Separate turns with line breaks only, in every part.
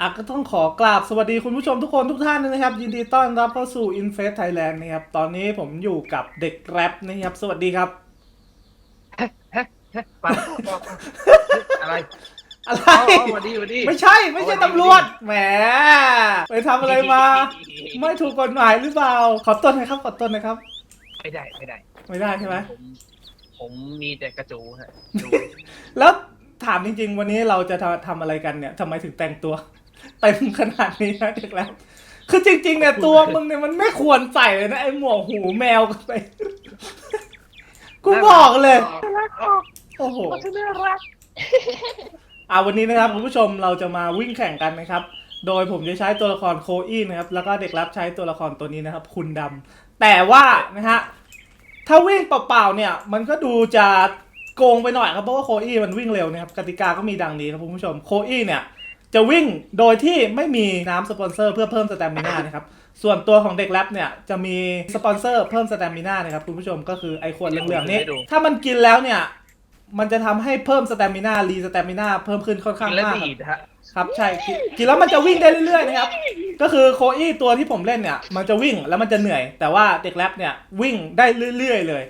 อะก็ต้องขอกราบสวัสดีคุณผู้ชมทุกคนทุกท่านนะครับ ยินดีต้อนรับเข้าสู่ Infest Thailand นะครับ ตอนนี้ผมอยู่กับเด็กแรปนะครับ สวัสดีครับ
ปัดอะไร
อะไร
อ๋อสวัสดีสวัสดี
ไม่ใช่ไม่ใช่
สวัสดี
ตำรวจแหมไปทำอะไรมา ไม่ถูกกฎหมายหรือเปล่า ขอต้นหนะครับขอต้นหนะครับ
ไม่ได้ไม่ได้
ไม่ได้ใช่ไหม
ผมผมมีแต่กระจูฮะจู
แล้วถามจริง ๆ วันนี้เราจะทำทำอะไรกันเนี่ยทำไมถึงแต่งตัว เต็มขนาดนี้นะเด็กแล้ว คือจริงๆเนี่ยตัวมึงเนี่ยมันไม่ควรใส่เลยนะไอ้หมวกหูแมวกันไป กูบอกเลย
รักออก
โอ้โห
ฉันน่ารัก
อ่าวันนี้นะครับคุณผู้ชมเราจะมาวิ่งแข่งกันนะครับ โดยผมจะใช้ตัวละครโคอี้นะครับ แล้วก็เด็กรับใช้ตัวละครตัวนี้นะครับ คุณดำแต่ว่านะฮะถ้าวิ่งเปล่าๆเนี่ย มันก็ดูจะโกงไปหน่อยครับเพราะว่าโคอี้มันวิ่งเร็วนะครับกติกาก็มีดังนี้ครับคุณผู้ชมโคอี้เนี่ย จะวิ่งโดยที่ไม่มีน้ำสปอนเซอร์เพื่อเพิ่มสแตมิน่านะครับส่วนตัวของเด็กแรปเนี่ยจะมีสปอนเซอร์เพิ่มสแตมิน่านะครับคุณผู้ชมก็คือไอขวดเหลืองๆนี้ถ้ามันกินแล้วเนี่ยมันจะทำให้เพิ่มสเตมินารีสเตมินาเพิ่มขึ้นค่อนข้าง
กินแล้ว
มาก
ดีดฮะ
ครับใช่กินกินแล้วมันจะวิ่งได้เรื่อยๆนะครับก็คือโคอี้ตัวที่ผมเล่นเนี่ยมันจะวิ่งแล้วมันจะเหนื่อย แต่ว่าเด็กแรปเนี่ยวิ่งได้เรื่อยๆเลย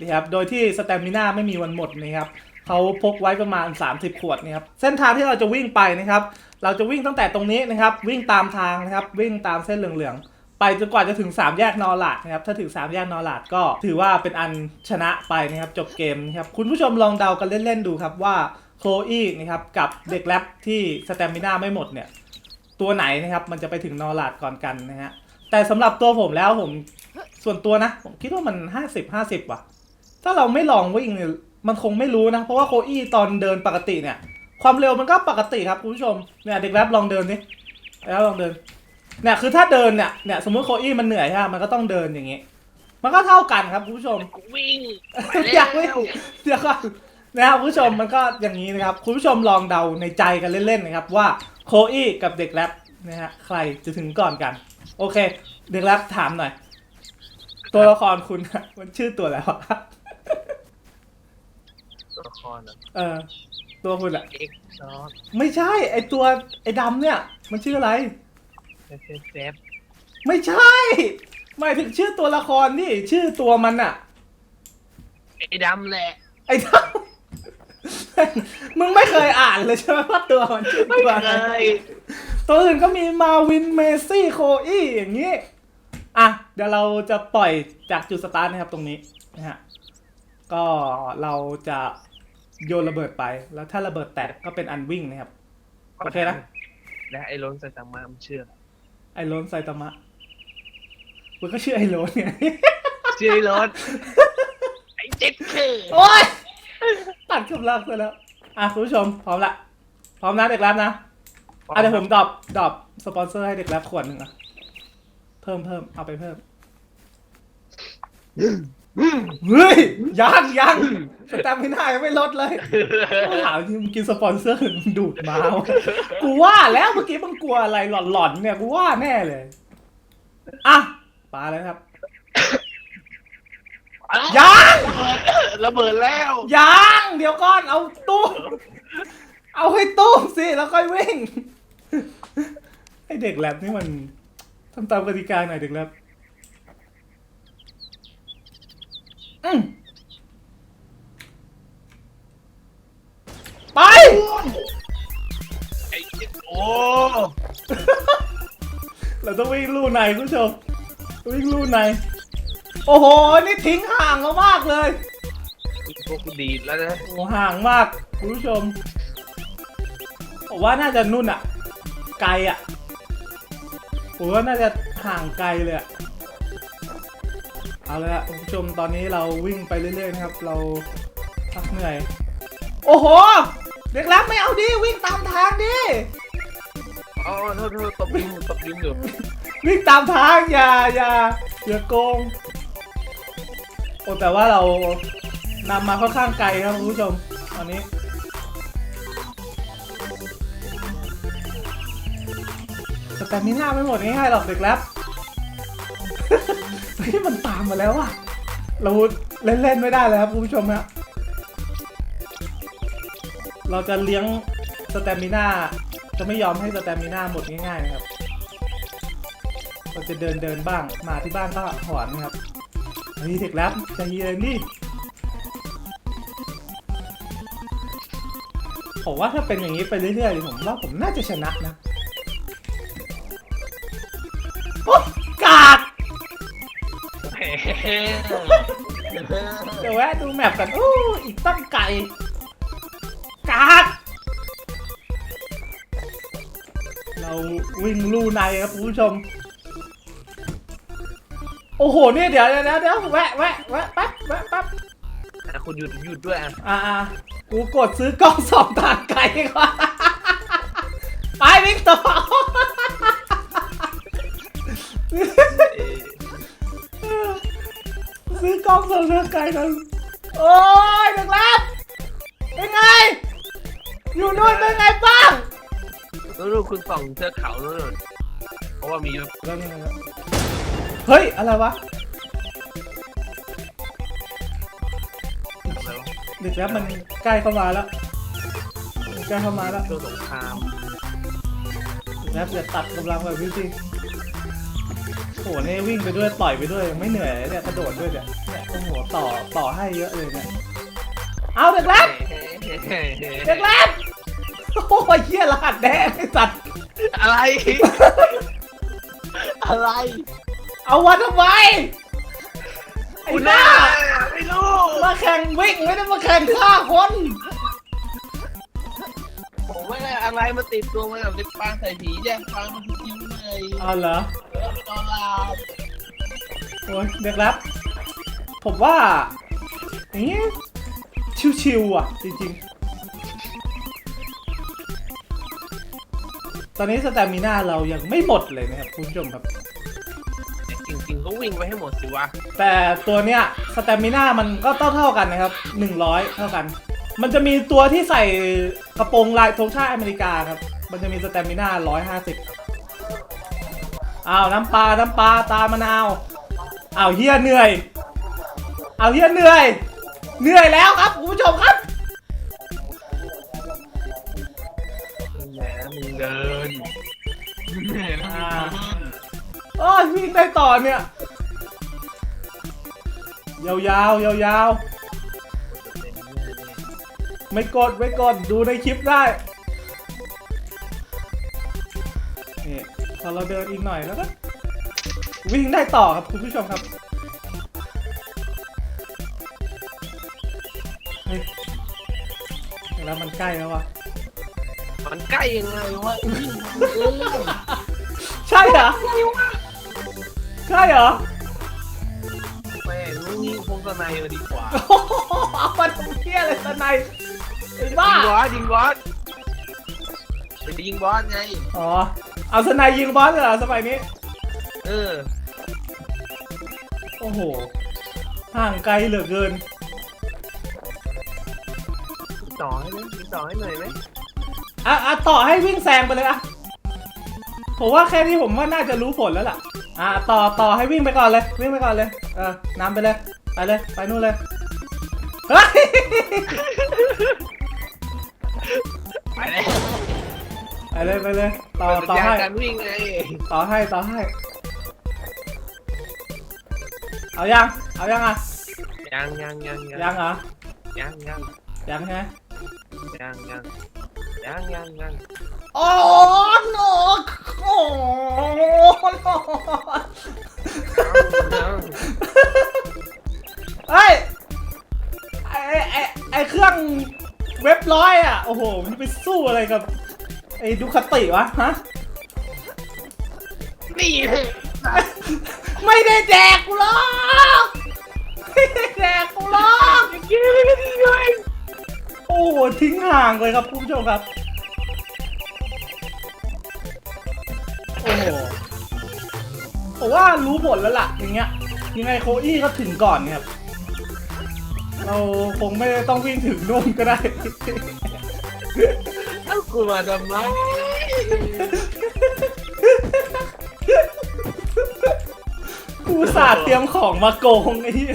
นะครับโดยที่สเตมินาไม่มีวันหมดนะครับเขาพกไว้ประมาณ 30 ขวดนะครับเส้นทางที่เราจะวิ่งไปนะครับ เราจะวิ่งตั้งแต่ตรงนี้นะครับ วิ่งตามทางนะครับ วิ่งตามเส้นเหลืองๆ ไปจนกว่าจะถึง 3 แยกนอร์ลาดนะครับ ถ้าถึง 3 แยกนอร์ลาดก็ถือว่าเป็นอันชนะไปนะครับ จบเกมนะครับ คุณผู้ชมลองเดากันเล่นๆดูครับว่าโคลอี้นะครับกับเด็กแรปที่สเตมิน่าไม่หมดเนี่ยตัวไหนนะครับมันจะไปถึงนอร์ลาดก่อนกันนะฮะแต่สำหรับตัวผมแล้วผมส่วนตัวนะ ผมคิดว่ามัน 50 50 ว่ะ ถ้าเราไม่ลองวิ่งเนี่ยมันคงไม่รู้นะ เพราะว่าโคอี้ตอนเดินปกติเนี่ย ความเร็วมันก็ปกติครับคุณผู้ชมเนี่ยเด็กแรปลองเดินดิแล้วลองเดินเนี่ยคือถ้าเดินเนี่ยเนี่ยสมมติโคอี้มันเหนื่อยใช่ไหมมันก็ต้องเดินอย่างงี้ มันก็เท่ากันครับคุณผู้ชม
วิ่ง
อยากวิ่งเดี๋ยวก่อนนะครับคุณผู้ชมมันก็อย่างนี้นะครับคุณผู้ชมลองเดาในใจกันเล่นๆนะครับว่าโคอี้กับเด็กแรปนะฮะใครจะถึงก่อนกัน โอเค เด็กแรปถามหน่อย ตัวละครคุณอะมันชื่อตัวอะไรวะ
ตัวละครอะ
เออ ตัวคุณอะ
เอ็กซอส
ไม่ใช่ ไอตัวไอดำเนี่ย มันชื่ออะไร
เซฟเซฟ
ไม่ใช่หมายถึงชื่อตัวละครนี่ชื่อตัวมันอะ
ไอ้ดำแหละ
ไอ้ดำมึงไม่เคยอ่านเลยใช่ไหมว่าตัวมันชื่อ
ไม่
ตัว
เค
อะไร
ย
ตัวอื่นก็มีมาวินเมซี่โคอี้อย่างนี้อะเดี๋ยวเราจะปล่อยจากจุดสตาร์ทนะครับตรงนี้นะฮะก็เราจะ โยนระเบิดไป แล้วถ้าระเบิดแตกก็เป็นอันวิ่งนะครับ โอเคนะ
และไอ้ล้นไซตามะมันเชื่อ
ไอโรนไซตามะมันก็ชื่อไอโรนไง
ชื่อไอ้ล้นไอ้เจ็ดคือ
โอ๊ยตัดคำลักซะแล้ว อะคุณผู้ชม พร้อมละ พร้อมนะเด็กแรปนะอะเดี๋ยวผมดรอปดรอปสปอนเซอร์ให้เด็กแรปขวดหนึ่งอะ เพิ่มเพิ่มเอาไปเพิ่ม เฮ้ยยังยังสแตมไม่ได้ยังไม่ลดเลยถามจริงมึงกินสปอนเซอร์หรือมึงดูดมาวะกูว่าแล้วเมื่อกี้มึงกลัวอะไรหลอนๆเนี่ยกูว่าแน่เลยอะปาเลยครับ ยัง
ระเบิดแล้ว
ยังเดี๋ยวก่อนเอาตู้มเอาให้ตู้มสิแล้วค่อยวิ่งไอเด็กแลบนี่มันทำตามกติกาหน่อยเด็กแลบ อืมไป
ไอ้เจ็ดโอ้
เราต้องวิ่งลู่ในคุณผู้ชมวิ่งลู่ใน โอ้โห นี่ทิ้งห่างเรามากเลย
พวกกูดีดแล้วนะ
โอ้ห่างมากคุณผู้ชมผมว่าน่าจะนุ่นอะไกลอะผมว่าน่าจะห่างไกลเลยอะ เอาเลยอะคุณผู้ชมตอนนี้เราวิ่งไปเรื่อยๆนะครับ เราพักเหนื่อย โอ้โห เด็กรับไม่เอาดิวิ่งตามทางดิ
อ๋อโทษโทษตบดินตบดินอยู่
วิ่งตามทางอย่าอย่าอย่าโกงโอ้แต่ว่าเรานำมาค่อนข้างไกลครับคุณผู้ชมตอนนี้สแตมิน่าไม่หมดง่ายๆหรอกเด็กแรป เฮ้ยมันตามมาแล้วอะเราเล่นๆไม่ได้แล้วครับคุณผู้ชมฮะเราจะเลี้ยงสแตมิน่าจะไม่ยอมให้สแตมิน่าหมดง่ายๆนะครับ เราจะเดินเดินบ้างมาที่บ้านก็หอนนะครับเฮ้ยเด็กแล้วใจเย็นดิผมว่าถ้าเป็นอย่างนี้ไปเรื่อยๆผมว่าผมน่าจะชนะนะ เดี๋ยวแวะดูแมปกันอู้อีกตั้งไก่กากเราวิ่งลู่ในครับคุณผู้ชม โอ้โหเนี่ยเดี๋ยวเดี๋ยวเดี๋ยวแวะแวะแวะแป๊บแวะแป๊บ
อ่คุณหยุดหยุดด้วยอะ
อ่าอ่ากูกดซื้อกล้องสองทางไกลก่อนไปวิ่งต่อ ซื้อกล้องสองทางไกลกันโอ้ยถึงแล้วเป็นไง อยู่นู่นเป็นไงบ้าง
นู่นๆคุณส่องเทือกเขานู่นๆเพราะว่ามี
แล้วนี่นะครับเฮ้ย อะไรวะ
อะไรวะ
เด็กแล้วมันใกล้เข้ามาแล้วมันใกล้เข้ามาแล้ว
ช่วงสงคราม
แล้วจะตัดกำลังแบบนี้สิโอ้โหนี่วิ่งไปด้วยต่อยไปด้วยยังไม่เหนื่อยเลยเนี่ยกระโดดด้วยเนี่ยเนี่ยโอ้โหต่อต่อให้เยอะเลยเนี่ยเอาเด็กแล้วเด็กแล้วโอ้ยเหี้ยรหัสแดงไอ้สัตว์
อะไร อะไร
เอาวันทำไมไอ้
คุณ
หน้า
ไม่รู้
มาแข่งวิ่งไม่ได้มาแข่งฆ่าคน
ผมไม่ได้อะไรมาติดตัวมาแบบเป็นปลาใส่ผีแย่งปลามันทิ้ง เลย
เอาเหรอ
แล้วไปนอนหลับ
โอ้ยเด็กแล้วผมว่าอย่างนี้ชิวๆอะ จริงๆ ตอนนี้สแตมิน่าเรายังไม่หมดเลยนะครับคุณผู้ชมครับ
จริงๆก็วิ่งไปให้หมดสิวะ
แต่ตัวเนี้ยสแตมิน่ามันก็เท่าเท่าๆกันนะครับ 100 เท่ากัน มันจะมีตัวที่ใส่กระโปรงลายธงชาติอเมริกาครับ มันจะมีสแตมิน่า150 อ้าวน้ำปลา น้ำปลา ตามะนาวอ้าวเฮียเหนื่อยอ้าวเฮียเหนื่อย เหนื่อยแล้วครับคุณผู้ชมครับ
แหมมึงเดินแหมมึงเดิน
โอ้ยวิ่งได้ต่อเนี่ย ยาวๆยาวๆไม่กด ไม่กด ดูในคลิปได้นี่ พอเราเดินอีกหน่อยแล้วก็วิ่งได้ต่อครับคุณผู้ชมครับเฮ้ยแล้วมันใกล้แล้ววะ
มันใกล้ยังไงวะวิ่งเออ
ใช่เหรอใช่เหรอ
แม่งนี่พงศนัยมาดีกว่า
โอ้โหเอามาทำเที่ยอะไรตะไนไอ้บ้า
ยิงบอสยิงบอสไปยิงบอสไง
อ๋อ เอาสไนายยิงบอสเลยเหรอสมัยนี้
เออ
โอ้โห ห่างไกลเหลือเกิน
ต่อให้ไหมมีต่อให้หน่อยไหม
อะอะต่อให้วิ่งแซงไปเลยอะ ผมว่าแค่นี้ผมว่าน่าจะรู้ผลแล้วล่ะ อะต่อต่อให้วิ่งไปก่อนเลย วิ่งไปก่อนเลย เออนำไปเลย ไปเลย ไปนู่นเลย เฮ้ย
ไปแล้ว
ไป เลยไปเลยต่อ
เปิด
ต่อ
สัญญา
ให้
ณการวิ่งไง
ต่อให้ต่อให้ เอายังเอายังอะ
ยังยังยัง
ยังเหรอ
ยังยัง
ยังใช่ไหม
ยังยังยังยังยัง
โอ้โนโอ้โน
ยัง
เฮ้ยไอไอไอเครื่องเว็บร้อยอะ โอ้โหมันไปสู้อะไรกับ ไอดูคาติวะฮะ
นี่
ไม่ได้แดกกูหรอกไม่ได้แดกกูหรอก
ยืนเลย
โอ้โหทิ้งห่างเลยครับคุณผู้ชมครับ โอ้โหผมว่ารู้ผลแล้วล่ะอย่างเงี้ย ยังไงโคอี้ก็ถึงก่อนเนี่ยครับเราคงไม่ต้องวิ่งถึงนู่นก็ได้
เอ้า กูมาทำไม
กูอุตสาห์เตรียมของมาโกงไอ้เหี้ย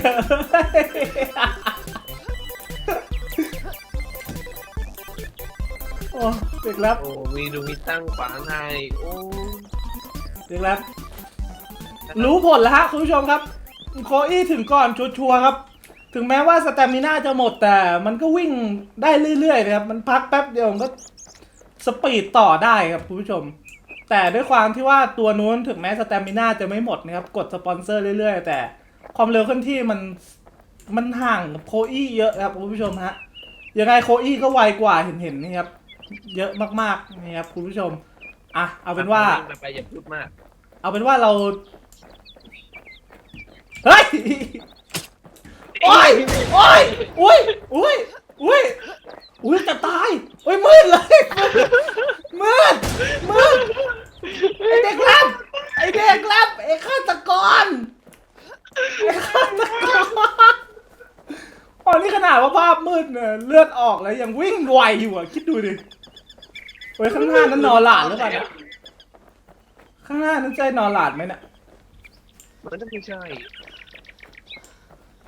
โอ้เด็กแรป
โอ้มีดูมีตั้งขวางให้โอ้
เด็กแรปรู้ผลแล้วฮะคุณผู้ชมครับ โคอี้ถึงก่อนชัวร์ๆครับ ถึงแม้ว่าสเตมิน่าจะหมดแต่มันก็วิ่งได้เรื่อยๆนะครับ มันพักแป๊บเดียวมันก็ สปีดต่อได้ครับคุณผู้ชม แต่ด้วยความที่ว่าตัวนู้นถึงแม้สเตมิน่าจะไม่หมดนะครับ กดสปอนเซอร์เรื่อยๆ แต่ความเร็วเคลื่อนที่มันมันห่างกับโคอี้เยอะครับคุณผู้ชมฮะยังไงโคอี้ก็ไวกว่าเห็นๆนี่ครับเยอะมากๆนี่ครับคุณผู้ชมอะเอาเป็นว่า
วิ่งไปอย่าพูดมาก
เอาเป็นว่าเราเฮ้ยโอ้ยโอ้ยอุ้ยอุ้ยอุ้ย อุ้ยจะตายโอ้ยมืดเลยมืดมืดไอเด็กรับไอเด็กรับไอฆาตกรไอฆาตกรอ๋อนี่ขนาดว่าภาพมืดเนี่ยเลือดออกแล้วยังวิ่งไวอยู่อะคิดดูดิโอ้ยข้างหน้านั้นนอนหลาดหรือเปล่าเนี่ยข้างหน้านั้นใช่นอนหลาดไหมเนี่ย
มันต้องไม่ใช่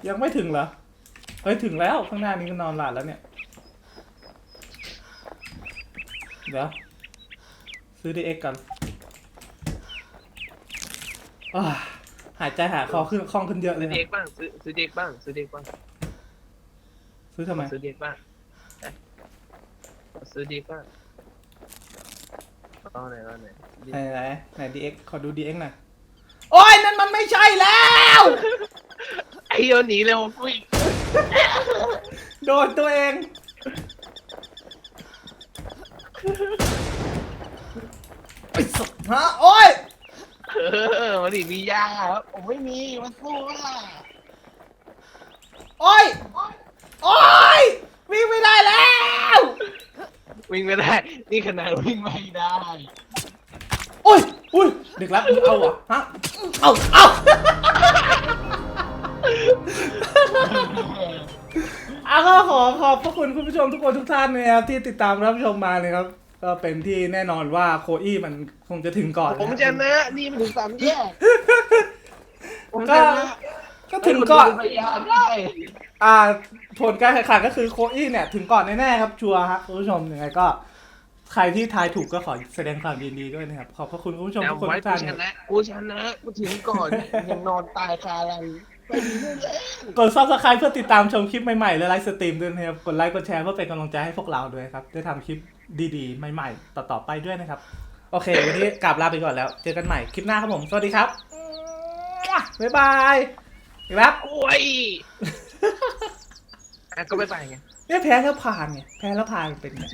ยังไม่ถึงเหรอเฮ้ยถึงแล้วข้างหน้านี้ก็นอนหลับแล้วเนี่ย เดี๋ยวซื้อดีเอ็กก่อนอาหายใจหายคอขึ้นคล่องขึ้นเยอะเล
ซื้
ย
อ
ครั
เด็
บ
กบ้างซื้อซื้อเด็กบ้างซื้อเด็กบ้าง
ซื้อทำไม
ซื้อเด็กบ้างเอ๊ะซื้อเด็กบ้างเอาไหนเอาไหน
ไหนไหนไหนดีเอ็กขอดูดีเอ็กหน่อยโอ้ยนั่นมันไม่ใช่แล้ว
ไอ้เดี๋ยวหนีเร็วฟุ้ย
โดนตัวเอง ไอ้สัสฮะโอ้ย
เออมันหนีมียาครับผมไม่มีมันสู้ล่ะ
โอ้ยโอ้ยวิ่งไม่ได้แล้ว
วิ่งไม่ได้ นี่ขนาดวิ่งไม่ได้
โอ้ยอุ้ยเด็กรับมึงเอาเหรอฮะเอาเอา เอาก็ขอขอบพระคุณคุณผู้ชมทุกคนทุกท่านนะครับที่ติดตามรับชมมาเลยครับ ก็เป็นที่แน่นอนว่าโคอี้มันคงจะถึงก่อน
ผม
นะ
ชนะนี่มันถึงสามแยกผมช
ก็
นะ
ก็ถึงก่อน
พยายามได้
อ่าผลการแข่งขันก็คือโคอี้เนี่ย ถึงก่อนแน่ๆครับชัวร์ครับคุณผู้ชมยังไงก็ ใครที่ทายถูกก็ขอแสดงความยินดีด้วยนะครับ ขอบพระคุณคุณผู้ชม
แต่
ทุกคน
ไว้
ทุก
กู
ท่าน
ชนะ กูชนะกูถึงก่อนยังนอนตายคาอะไรไปเรื่อย
กดซับสไคร b e เพื่อติดตามชมคลิปใหม่ๆ และไลฟ์สตรีมด้วยนะครับ กดไลค์กดแชร์เพื่อเป็นกำลังใจให้พวกเราด้วยครับ ได้ทำคลิปดีๆ ใหม่ๆ ต่อๆไปด้วยนะครับ โอเค วันนี้กลับลาไปก่อนแล้ว เจอกันใหม่คลิปหน้าครับผม สวัสดีครับบ๊ายบายครับ
ๆโอ้ยอะก็ไม่ไปไง
เนี่ยแพ้แล้วผ่านไงแพ้แล้วผ่านเป็นไง